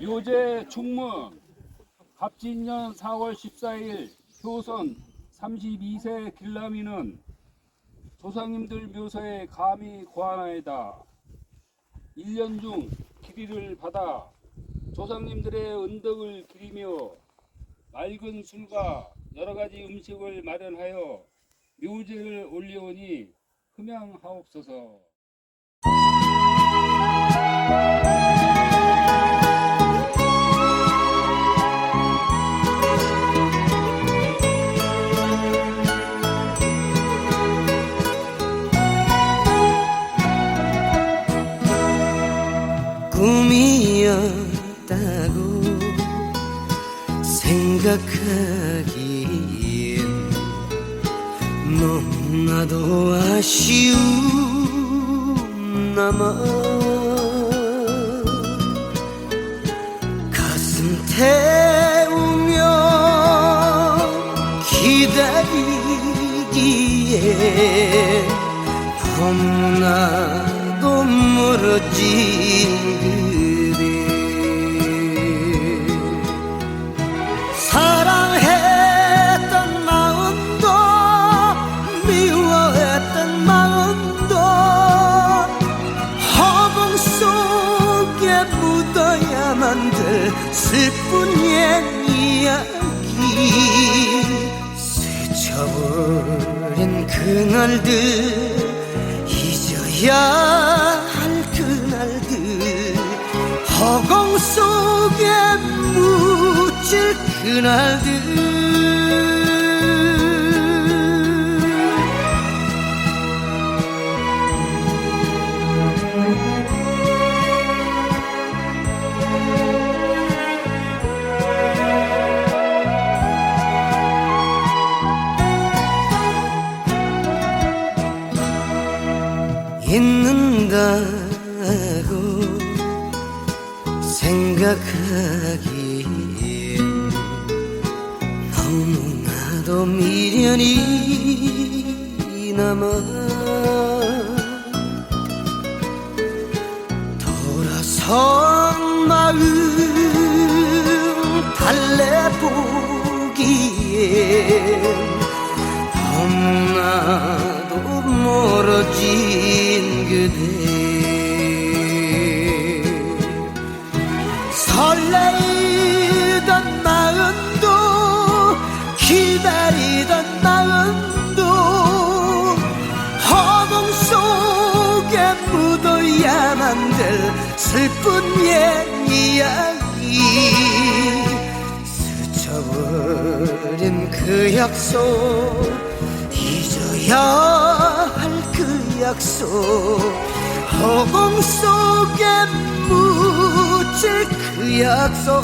묘제 충무 갑진년 4월 14일 효선 32세 길라미는 조상님들 묘사에 감히 고하나이다. 1년 중 기리를 받아 조상님들의 은덕을 기리며 맑은 술과 여러 가지 음식을 마련하여 묘제를 올리오니 흠양하옵소서. 생각하기엔 너무나도 아쉬운 남아 가슴 태우며 기다리기에 너무나도 멀어진 그 슬픈 옛 이야기. 스쳐버린 그날들 잊어야 할 그날들 허공 속에 묻힐 그날들 있는다고 생각하기엔 너무나도 미련이 남아 돌아선 마음 달래보기엔 너무나도 멀어진 묻어야만 될 슬픈 옛 이야기. 스쳐버린 그 약속 잊어야 할 그 약속. 허공 속에 묻힐 그 약속